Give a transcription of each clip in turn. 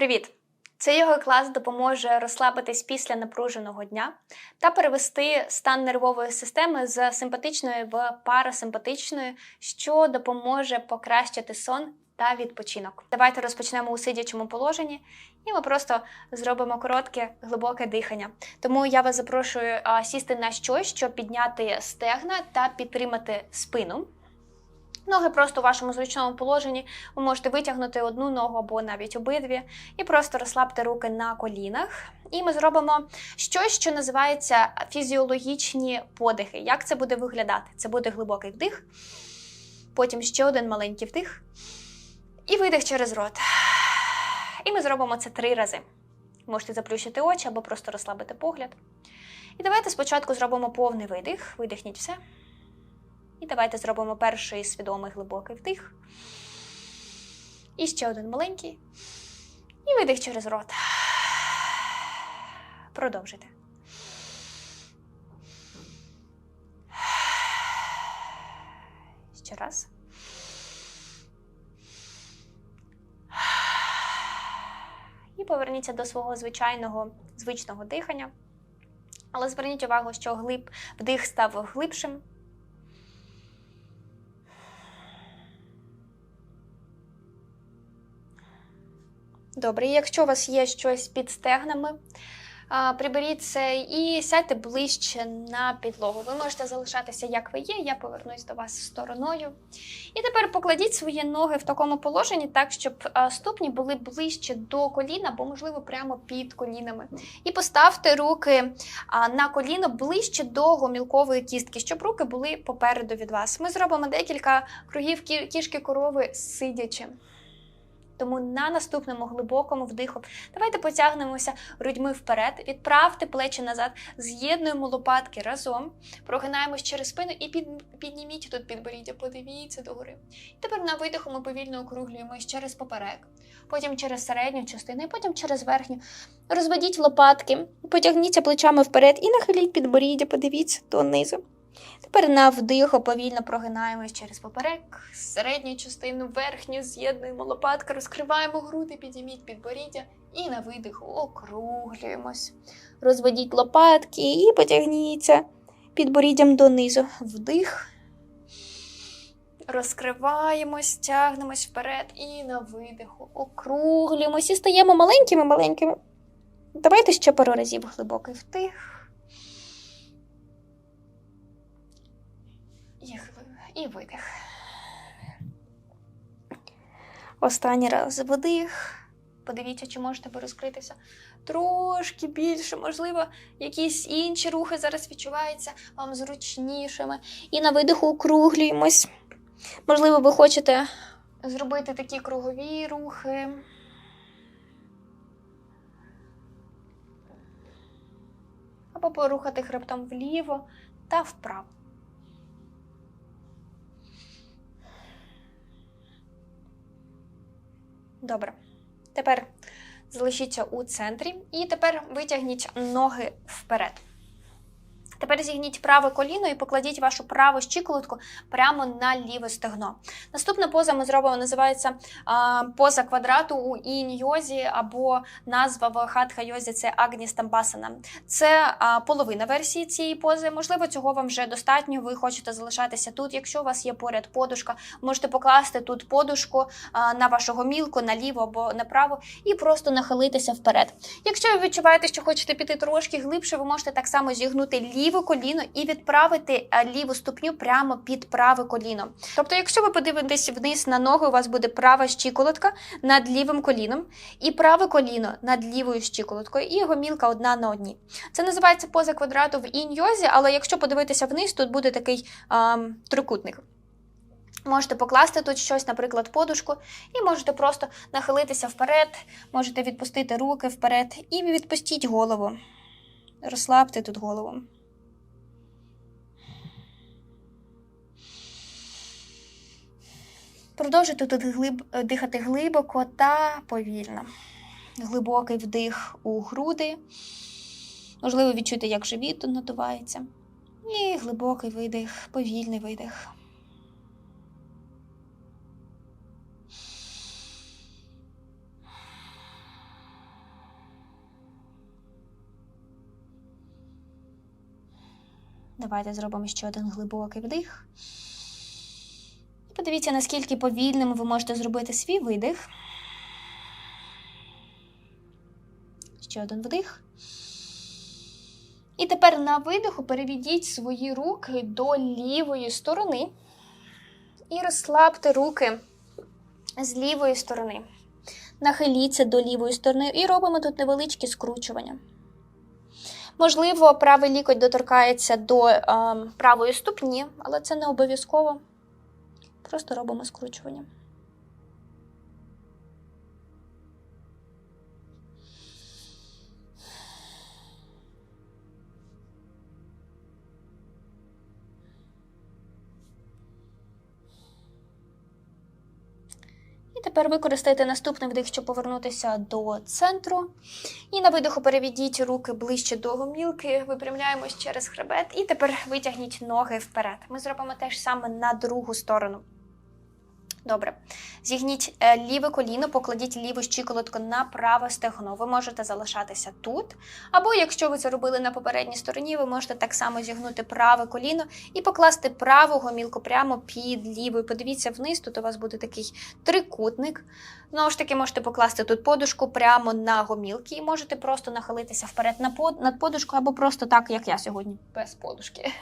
Привіт! Цей його клас допоможе розслабитись після напруженого дня та перевести стан нервової системи з симпатичної в парасимпатичної, що допоможе покращити сон та відпочинок. Давайте розпочнемо у сидячому положенні, і ми просто зробимо коротке глибоке дихання. Тому я вас запрошую сісти на щось, щоб підняти стегна та підтримати спину. Ноги просто у вашому зручному положенні. Ви можете витягнути одну ногу або навіть обидві, і просто розслабте руки на колінах. І ми зробимо щось, що називається фізіологічні подихи. Як це буде виглядати? Це буде глибокий вдих, потім ще один маленький вдих, і видих через рот. І ми зробимо це три рази. Можете заплющити очі або просто розслабити погляд. І давайте спочатку зробимо повний видих. Видихніть все. І давайте зробимо перший свідомий глибокий вдих. І ще один маленький. І видих через рот. Продовжуйте. Ще раз. І поверніться до свого звичайного звичного дихання. Але зверніть увагу, що глиб, вдих став глибшим, Добре, якщо у вас є щось під стегнами, приберіть це і сядьте ближче на підлогу. Ви можете залишатися, як ви є, я повернусь до вас стороною. І тепер покладіть свої ноги в такому положенні, так, щоб ступні були ближче до коліна, або, можливо, прямо під колінами. І поставте руки на коліно ближче до гомілкової кістки, щоб руки були попереду від вас. Ми зробимо декілька кругів кішки корови сидячи. Тому на наступному глибокому вдиху давайте потягнемося грудьми вперед, відправте плечі назад, з'єднуємо лопатки разом, прогинаємось через спину і під, підніміть тут підборіддя, подивіться догори. І тепер на видиху ми повільно округлюємось через поперек, потім через середню частину, і потім через верхню. Розведіть лопатки, потягніться плечами вперед і нахиліть підборіддя, подивіться донизу. Тепер на вдиху повільно прогинаємось через поперек, середню частину, верхню, з'єднуємо лопатки, розкриваємо груди, підійміть підборіддя і на видиху округлюємось. Розведіть лопатки і потягніться підборіддям донизу. Вдих. Розкриваємось, тягнемось вперед і на видиху. Округлюємось і стаємо маленькими-маленькими. Давайте ще пару разів глибокий вдих. І, і видих. Останній раз вдих. Подивіться, чи можете ви розкритися трошки більше. Можливо, якісь інші рухи зараз відчуваються вам зручнішими. І на видиху округлюємось. Можливо, ви хочете зробити такі кругові рухи. Або порухати хребтом вліво та вправо. Добре. Тепер залишіться у центрі і тепер витягніть ноги вперед. Тепер зігніть праве коліно і покладіть вашу праву щиколотку прямо на ліве стегно. Наступна поза ми зробимо, називається а, поза квадрату у інь-йозі або назва в хатха-йозі це Агністамбасана. Це а, половина версії цієї пози. Можливо, цього вам вже достатньо. Ви хочете залишатися тут. Якщо у вас є поряд подушка, можете покласти тут подушку а, на вашу гомілку, наліво або направо, і просто нахилитися вперед. Якщо ви відчуваєте, що хочете піти трошки глибше, ви можете так само зігнути ліве коліно і відправити ліву ступню прямо під праве коліно. Тобто, якщо ви подивитесь вниз на ноги, у вас буде права щиколотка над лівим коліном, і праве коліно над лівою щиколоткою, і гомілка одна на одній. Це називається поза квадрату в інь-йозі, але якщо подивитися вниз, тут буде такий а, трикутник. Можете покласти тут щось, наприклад, подушку, і можете просто нахилитися вперед, можете відпустити руки вперед і відпустіть голову. Розслабте тут голову. Продовжуйте тут глиб... дихати глибоко та повільно. Глибокий вдих у груди. Можливо, відчути, як живіт тут надувається. І глибокий видих, повільний видих. Давайте зробимо ще один глибокий вдих. Подивіться, наскільки повільним ви можете зробити свій видих. Ще один вдих. І тепер на видиху переведіть свої руки до лівої сторони і розслабте руки з лівої сторони. Нахиліться до лівої сторони і робимо тут невеличкі скручування. Можливо, правий лікоть доторкається до е, правої ступні, але це не обов'язково. Просто робимо скручування. Тепер використайте наступний вдих, щоб повернутися до центру. І на видиху переведіть руки ближче до гомілки, випрямляємось через хребет, і тепер витягніть ноги вперед. Ми зробимо те ж саме на другу сторону. Добре. Зігніть е, ліве коліно, покладіть ліву щиколотку на праве стегно. Ви можете залишатися тут. Або, якщо ви це робили на попередній стороні, ви можете так само зігнути праве коліно і покласти праву гомілку прямо під лівою. Подивіться вниз, тут у вас буде такий трикутник. Знову ж таки, можете покласти тут подушку прямо на гомілки і можете просто нахилитися вперед над подушку, або просто так, як я сьогодні, без подушки.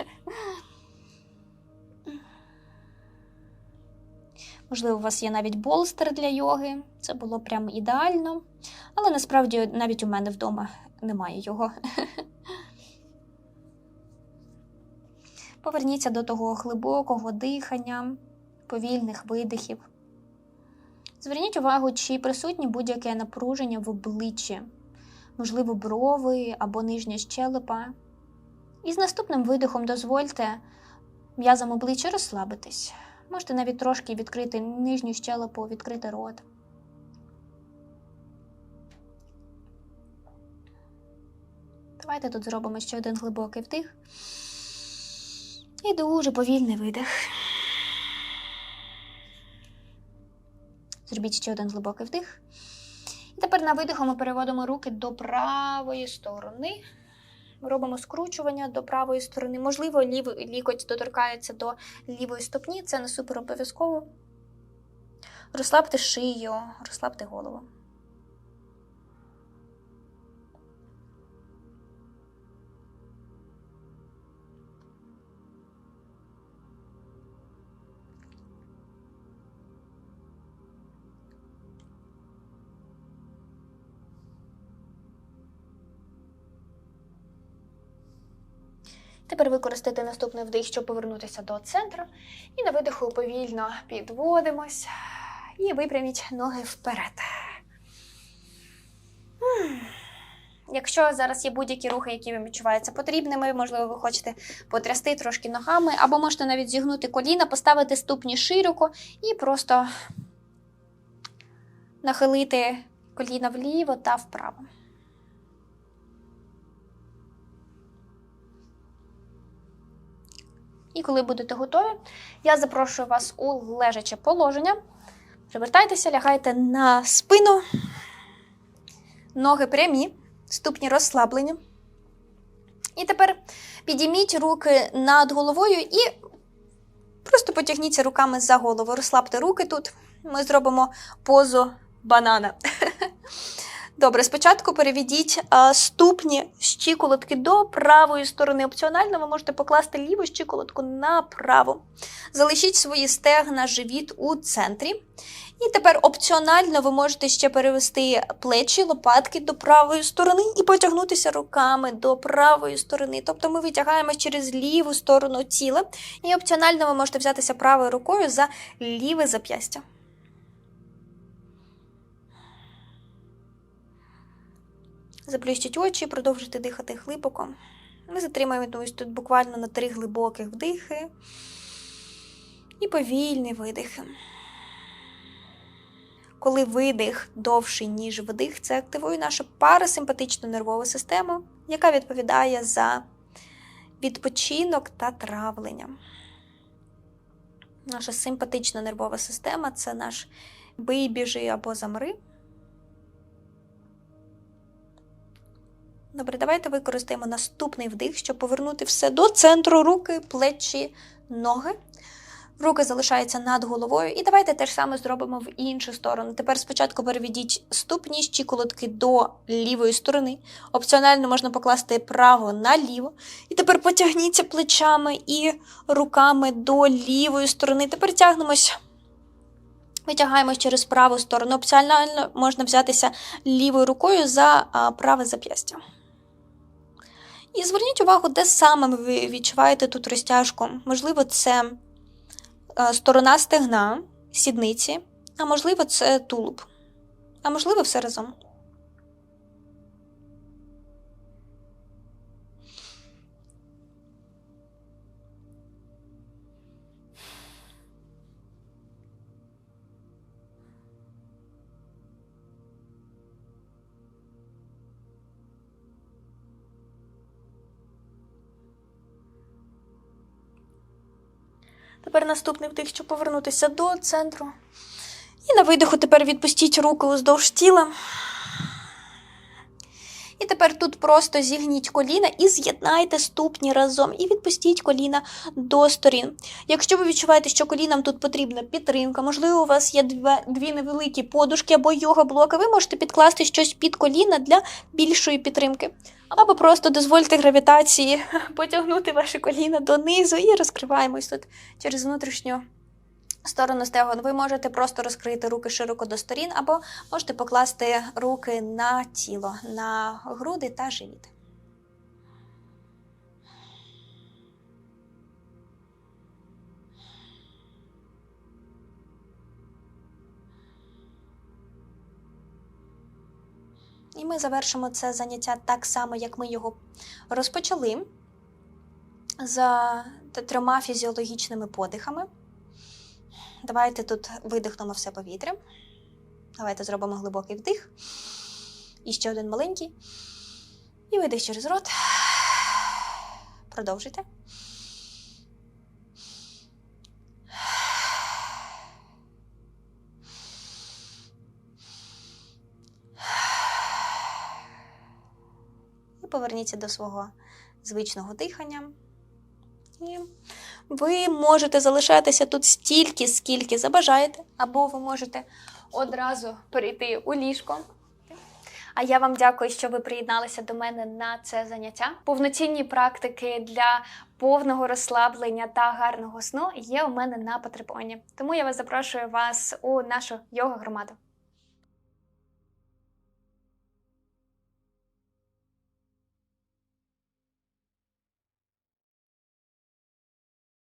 Можливо, у вас є навіть болстер для йоги. Це було прям ідеально. Але насправді навіть у мене вдома немає його. Поверніться до того глибокого дихання, повільних видихів. Зверніть увагу, чи присутні будь-яке напруження в обличчі, можливо, брови або нижня щелепа. І з наступним видихом дозвольте м'язам обличчя розслабитись. Можете навіть трошки відкрити нижню щелепу, відкрити рот. Давайте тут зробимо ще один глибокий вдих. І дуже повільний видих. Зробіть ще один глибокий вдих. І тепер на видиху ми переводимо руки до правої сторони. Робимо скручування до правої сторони. Можливо, лівий лікоть доторкається до лівої ступні, це не супер обов'язково. Розслабте шию, розслабте голову. Тепер використайте наступний вдих, щоб повернутися до центру. І на видиху повільно підводимось і випряміть ноги вперед. Якщо зараз є будь-які рухи, які вам відчуваються потрібними, можливо, ви хочете потрясти трошки ногами, або можете навіть зігнути коліна, поставити ступні широко і просто нахилити коліна вліво та вправо. І коли будете готові, я запрошую вас у лежаче положення. Привертайтеся, лягайте на спину, ноги прямі, ступні розслаблені. І тепер підійміть руки над головою і просто потягніться руками за голову. Розслабте руки тут. Ми зробимо позу банана. Добре, спочатку переведіть а, ступні щиколотки до правої сторони. Опціонально ви можете покласти ліву щиколотку на праву. Залишіть свої стегна, живіт у центрі. І тепер опціонально ви можете ще перевести плечі, лопатки до правої сторони і потягнутися руками до правої сторони. Тобто ми витягаємо через ліву сторону тіла. І опціонально ви можете взятися правою рукою за ліве зап'ястя. Заплющіть очі, продовжуйте дихати глибоко. Ми затримаємо ось тут буквально на три глибоких вдихи і повільні видихи. Коли видих довший, ніж вдих, це активує нашу парасимпатичну нервову систему, яка відповідає за відпочинок та травлення. Наша симпатична нервова система це наш бийбіжи або замри. Добре, давайте використаємо наступний вдих, щоб повернути все до центру руки, плечі, ноги. Руки залишаються над головою. І давайте те ж саме зробимо в іншу сторону. Тепер спочатку переведіть ступні щиколотки до лівої сторони. Опціонально можна покласти право на ліво. І тепер потягніться плечами і руками до лівої сторони. Тепер тягнемось. Витягаємось через праву сторону. Опціонально можна взятися лівою рукою за праве зап'ястя. І зверніть увагу, де саме ви відчуваєте тут розтяжку. Можливо, це е, сторона стегна, сідниці, а можливо, це тулуб. А можливо, все разом. Тепер наступний вдих, щоб повернутися до центру. І на видиху тепер відпустіть руки уздовж тіла. Тепер тут просто зігніть коліна і з'єднайте ступні разом. І відпустіть коліна до сторін. Якщо ви відчуваєте, що колінам тут потрібна підтримка, можливо, у вас є дві, невеликі подушки або йога-блоки, ви можете підкласти щось під коліна для більшої підтримки. Або просто дозвольте гравітації потягнути ваші коліна донизу і розкриваємось тут через внутрішню сторону стегон. Ви можете просто розкрити руки широко до сторін, або можете покласти руки на тіло, на груди та живіт. І ми завершимо це заняття так само, як ми його розпочали, за трьома фізіологічними подихами. Давайте тут видихнемо все повітря. Давайте зробимо глибокий вдих. І ще один маленький. І видих через рот. Продовжуйте. І поверніться до свого звичного дихання. І ви можете залишатися тут стільки, скільки забажаєте, або ви можете одразу перейти у ліжко. А я вам дякую, що ви приєдналися до мене на це заняття. Повноцінні практики для повного розслаблення та гарного сну є у мене на Патреоні. Тому я вас запрошую вас у нашу йога громаду.